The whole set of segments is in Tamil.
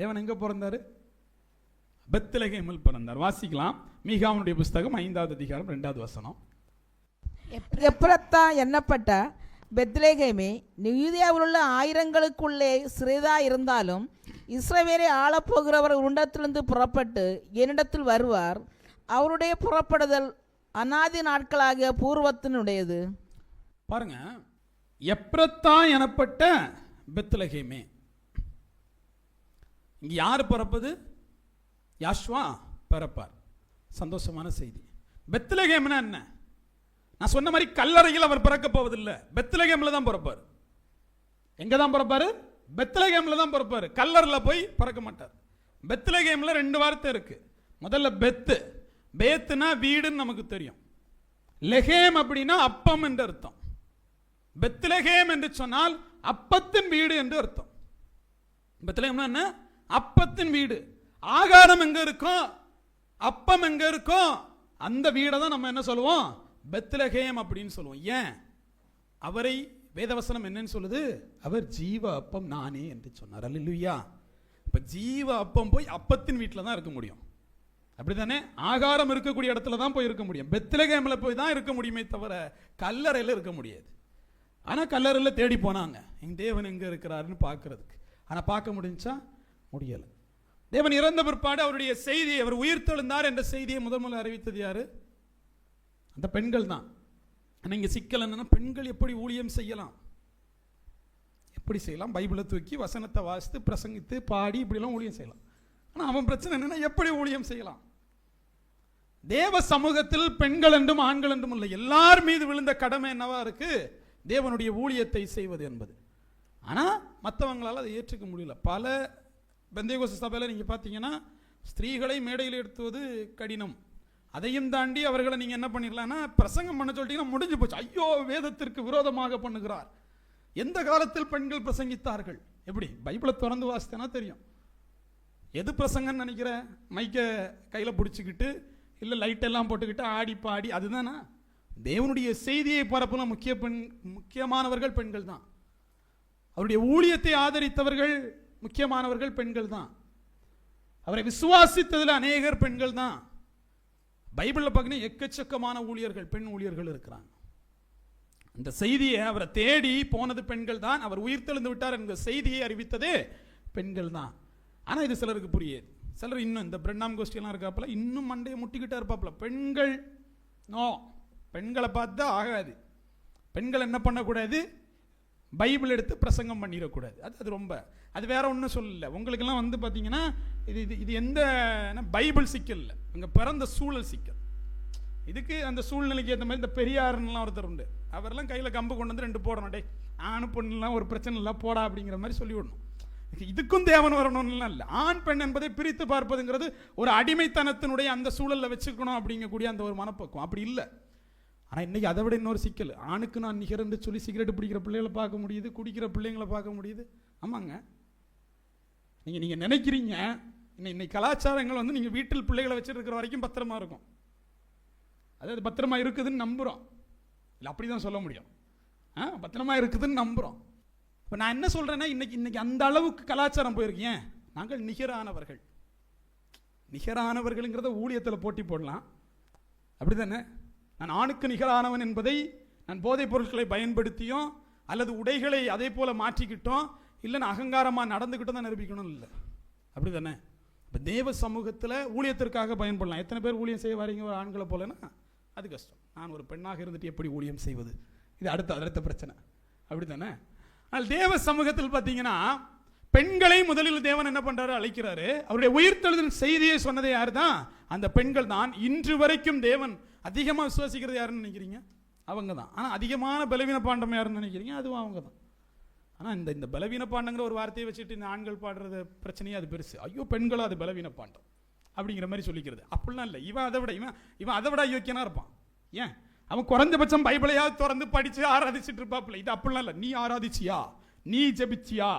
தேவன் எங்க பிறந்தாரு? பெத்லகேமில் பிறந்தார். வாசிக்கலாம். மீகாவனுடைய புஸ்தகம் ஐந்தாவது அதிகாரம் ரெண்டாவது வசனம். எப்ரத்தா எண்ணப்பட்ட பெத்லேகேமே யூதியாவில் உள்ள ஆயிரங்களுக்குள்ளே சிறிதா இருந்தாலும் இஸ்ரவேலை ஆளப்போகிறவர் உண்டத்திலிருந்து புறப்பட்டு என்னிடத்தில் வருவார். அவருடைய புறப்படுதல் அநாதி நாட்களாகிய பூர்வத்தினுடையது. பாருங்க. எப்ரத்தா எனப்பட்ட பெத்லகேமே இங்கே யார் பிறப்பது? யாஷ்வா பிறப்பார். சந்தோஷமான செய்தி. பெத்லகேம்னா என்ன? நான் சொன்ன மாதிரி கல்லறையில் அவர் பிறக்க போவதில்லை. பெத்லகேம்ல தான் பிறப்பார். எங்கே தான் பிறப்பாரு? பெத்லகேம்ல தான் பிறப்பார். கல்லரில் போய் பிறக்க மாட்டார். பெத்லகேம்ல ரெண்டு வார்த்தை இருக்குது முதல்ல பெத்து. பேத்துனா வீடுன்னு நமக்கு தெரியும். லெகேம் அப்படின்னா அப்பம் என்று அர்த்தம். பெத்லகேம் என்று சொன்னால் அப்பத்தின் வீடு என்று அர்த்தம். பெத்லகேம்னா என்ன? அப்பத்தின் வீடு. ஆகாரம் எங்க இருக்கும் அப்பம் எங்க இருக்கும் அந்த வீடை தான் நம்ம என்ன சொல்லுவோம்? பெத்லகேயம் அப்படின்னு சொல்லுவோம். ஏன்? அவரை வேதவசனம் என்னன்னு சொல்லுது? அவர் ஜீவ அப்பம் நானே என்று சொன்னார். அல்லா இப்போ ஜீவ அப்பம் போய் அப்பத்தின் வீட்டில் தான் இருக்க முடியும். அப்படித்தானே? ஆகாரம் இருக்கக்கூடிய இடத்துல தான் போய் இருக்க முடியும். பெத்லகேம்ல போய் தான் இருக்க முடியுமே தவிர கல்லறையில் இருக்க முடியாது. ஆனால் கல்லறையில் தேடி போனாங்க. எங்கள் தேவன் எங்கே இருக்கிறாருன்னு பார்க்குறதுக்கு. ஆனால் பார்க்க முடிஞ்சா முடியலை. தேவன் இறந்த பிற்பாடு அவருடைய செய்தி அவர் உயிர்த்தெழுந்தார் என்ற செய்தியை முதல் முதல் அறிவித்தது யாரு? அந்த பெண்கள் தான். இங்கே சிக்கல் என்னன்னா பெண்கள் எப்படி ஊழியம் செய்யலாம்? எப்படி செய்யலாம்? பைபிளை தூக்கி வசனத்தை வாசித்து பிரசங்கித்து பாடி இப்படிலாம் ஊழியம் செய்யலாம். ஆனால் அவன் பிரச்சனை என்னென்னா எப்படி ஊழியம் செய்யலாம்? தேவ சமூகத்தில் பெண்கள் என்றும் ஆண்கள் என்றும் இல்லை. எல்லார் மீது விழுந்த கடமை என்னவா இருக்கு? தேவனுடைய ஊழியத்தை செய்வது என்பது. ஆனால் மற்றவங்களால அதை ஏற்றுக்க முடியல. பல பெந்தைகோச சபையில் நீங்கள் பார்த்தீங்கன்னா ஸ்திரீகளை மேடையில் எடுத்துவது கடினம். அதையும் தாண்டி அவர்களை நீங்கள் என்ன பண்ணிடலாம்னா பிரசங்கம் பண்ண சொல்லிட்டீங்கன்னா முடிஞ்சு போச்சு. ஐயோ வேதத்திற்கு விரோதமாக பண்ணுகிறார். எந்த காலத்தில் பெண்கள் பிரசங்கித்தார்கள்? எப்படி? பைபிளை திறந்து வாசித்தனா தெரியும். எது பிரசங்கன்னு நினைக்கிற? மைக்கை கையில் பிடிச்சிக்கிட்டு இல்லை லைட்டெல்லாம் போட்டுக்கிட்டு ஆடி பாடி அதுதானா? தேவனுடைய செய்தியை பரப்புன முக்கிய பெண் முக்கியமானவர்கள் பெண்கள் தான். அவருடைய ஊழியத்தை ஆதரித்தவர்கள் முக்கியமானவர்கள் பெண்கள் தான் அவரை விசுவாசித்ததில் அநேகர் பெண்கள் தான் பைபிளில் பார்த்தீங்கன்னா எக்கச்சக்கமான ஊழியர்கள் பெண் ஊழியர்கள் இருக்கிறாங்க. அந்த செய்தியை அவரை தேடி போனது பெண்கள் தான் அவர் உயிர்த்தெழுந்து விட்டார் என்கிற செய்தியை அறிவித்ததே பெண்கள் தான் ஆனால் இது சிலருக்கு புரியாது. சிலர் இன்னும் இந்த பிரண்ணாம் கோஷ்டியெல்லாம் இருக்காப்புல இன்னும் மண்டையை முட்டிக்கிட்டே இருப்பாப்புல. பெண்கள் நோ பெண்களை பார்த்தா ஆகாது. பெண்கள் என்ன பண்ணக்கூடாது? பைபிள் எடுத்து பிரசங்கம் பண்ணிடக்கூடாது. அது அது ரொம்ப அது வேற ஒன்றும் சொல்லல. உங்களுக்கெல்லாம் வந்து பார்த்தீங்கன்னா இது இது இது எந்த பைபிள் சிக்கல் இல்லை. இங்கே பிறந்த சூழல் சிக்கல். இதுக்கு அந்த சூழ்நிலைக்கு ஏற்ற மாதிரி இந்த பெரியாருன்னெலாம் ஒருத்தர் உண்டு. அவர்லாம் கையில் கம்பு கொண்டு வந்து ரெண்டு போடணும். டே ஆணு பொண்ணுலாம் ஒரு பிரச்சனை இல்லை போடா அப்படிங்கிற மாதிரி சொல்லிவிடணும் இதுக்கும் தேவன் வரணும்லாம் இல்லை. ஆண் பெண் என்பதை பிரித்து பார்ப்பதுங்கிறது ஒரு அடிமைத்தனத்தினுடைய அந்த சூழலில் வச்சுக்கணும் அப்படிங்கக்கூடிய அந்த ஒரு மனப்பக்குவம். அப்படி இல்லை. ஆனால் இன்றைக்கி அதை விட இன்னொரு சிக்கல். ஆணுக்கு நான் நிகரன்னு சொல்லி சிகரெட் பிடிக்கிற பிள்ளைகளை பார்க்க முடியுது குடிக்கிற பிள்ளைங்களை பார்க்க முடியுது. ஆமாங்க. நீங்கள் நீங்கள் நினைக்கிறீங்க இன்னை இன்னைக்கு கலாச்சாரங்கள் வந்து நீங்கள் வீட்டில் பிள்ளைகளை வச்சுருக்கிற வரைக்கும் பத்திரமா இருக்கும். அதாவது பத்திரமா இருக்குதுன்னு நம்புகிறோம் இல்லை அப்படி தான் சொல்ல முடியும். ஆ பத்திரமா இருக்குதுன்னு நம்புகிறோம் இப்போ நான் என்ன சொல்கிறேன்னா இன்றைக்கி இன்றைக்கி அந்த அளவுக்கு கலாச்சாரம் போயிருக்கேன் நாங்கள் நிகரானவர்கள். நிகரானவர்களுங்கிறத ஊழியத்தில் போட்டி போடலாம். அப்படி தானே நான் ஆணுக்கு நிகரானவன் என்பதை நான் போதைப் பொருட்களை பயன்படுத்தியும் அல்லது உடைகளை அதே போல் மாற்றிக்கிட்டோம் இல்லை நான் அகங்காரமாக நடந்துக்கிட்டோம் தான் நிரூபிக்கணும் இல்லை. அப்படி தானே இப்போ தேவ சமூகத்தில் ஊழியத்திற்காக பயன்படலாம். எத்தனை பேர் ஊழியம் செய்ய வரீங்க ஒரு ஆண்களை போலன்னா? அது கஷ்டம். நான் ஒரு பெண்ணாக இருந்துட்டு எப்படி ஊழியம் செய்வது? இது அடுத்த அடுத்த பிரச்சனை. அப்படி தானே ஆனால் தேவ சமூகத்தில் பார்த்தீங்கன்னா பெண்களை முதலில் தேவன் என்ன பண்ணுறாரு அழைக்கிறாரு. அவருடைய உயிர்த்தெழுதல் செய்தியை சொன்னதே யார் தான் அந்த பெண்கள் தான். இன்று வரைக்கும் தேவன் அதிகமாக விசுவாசிக்கிறது யாருன்னு நினைக்கிறீங்க? அவங்க தான் ஆனால் அதிகமான பலவீன பாண்டம் யாருன்னு நினைக்கிறீங்க? அதுவும் அவங்க தான் ஆனால் இந்த இந்த பலவீன பாண்டங்கிற ஒரு வார்த்தையை வச்சுட்டு இந்த ஆண்கள் பாடுறது பிரச்சனையே அது பெருசு. ஐயோ பெண்களும் அது பலவீன பாண்டம் அப்படிங்கிற மாதிரி சொல்லிக்கிறது. அப்படிலாம் இல்லை. இவன் அதை விட இவன் இவன் அதை விட அயோக்கியனா இருப்பான். ஏன்? அவன் குறைஞ்சபட்சம் பைபிளையாவது திறந்து படித்து ஆராதிச்சுட்டு இருப்பாப்புல. இது அப்படிலாம் இல்லை. நீ ஆராதிச்சியா? நீ ஜெபிச்சியா?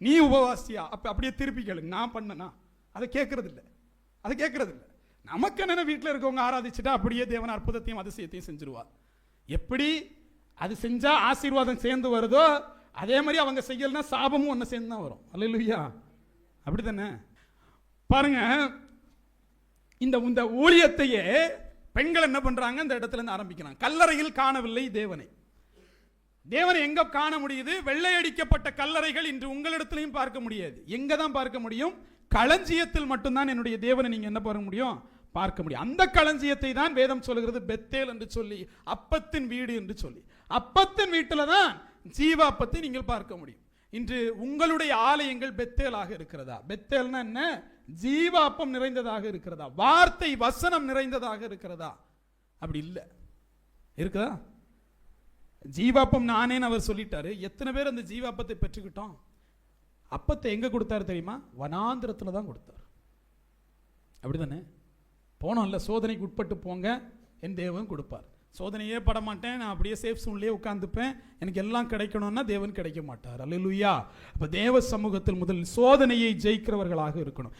நீ உபவாசியா? அப்போ அப்படியே திருப்பி கேளு. நான் பண்ணனா? அதை கேட்கறது இல்லை அதை கேட்கறது இல்லை நமக்கு என்னென்ன வீட்டில் இருக்கவங்க ஆராதிச்சுட்டா அப்படியே தேவன் அற்புதத்தையும் அதிசயத்தையும் செஞ்சிருவார். எப்படி? அது செஞ்சால் ஆசீர்வாதம் சேர்ந்து வருதோ அதே மாதிரி அவங்க செய்யலைன்னா சாபமும் ஒன்று சேர்ந்து தான் வரும். அல்லையா அப்படித்தானே? பாருங்க இந்த இந்த ஊழியத்தையே பெண்கள் என்ன பண்ணுறாங்க இந்த இடத்துல இருந்து ஆரம்பிக்கிறாங்க. கல்லறையில் காணவில்லை தேவனை. தேவனை எங்கே காண முடியுது? வெள்ளையடிக்கப்பட்ட கல்லறைகள் இன்று உங்களிடத்துலையும் பார்க்க முடியாது. எங்கே தான் பார்க்க முடியும்? களஞ்சியத்தில் மட்டும்தான் என்னுடைய தேவனை நீங்கள் என்ன பார்க்க முடியும்? பார்க்க முடியும். அந்த களஞ்சியத்தை தான் வேதம் சொல்கிறது பெத்தேல் என்று சொல்லி அப்பத்தின் வீடு என்று சொல்லி. அப்பத்தின் வீட்டில் தான் ஜீவாப்பத்தை நீங்கள் பார்க்க முடியும். இன்று உங்களுடைய ஆலயங்கள் பெத்தேலாக இருக்கிறதா? பெத்தேல்னா என்ன? ஜீவாப்பம் நிறைந்ததாக இருக்கிறதா? வார்த்தை வசனம் நிறைந்ததாக இருக்கிறதா? அப்படி இல்லை. இருக்குதா? ஜீவாப்பம் நானேன்னு அவர் சொல்லிட்டாரு. எத்தனை பேர் அந்த ஜீவாப்பத்தை பெற்றுக்கிட்டோம்? அப்பத்தை எங்கே கொடுத்தாரு தெரியுமா? வனாந்திரத்தில் தான் கொடுத்தார். அப்படிதானே? போனோம்ல சோதனைக்கு உட்பட்டு போங்க என் தேவன் கொடுப்பார். சோதனையே படமாட்டேன் நான் அப்படியே சேஃப் சூன்லேயே உட்காந்துப்பேன் எனக்கு எல்லாம் கிடைக்கணும்னா தேவன் கிடைக்க மாட்டார். அல்லேலூயா அப்போ தேவ சமூகத்தில் முதல் சோதனையை ஜெயிக்கிறவர்களாக இருக்கணும்.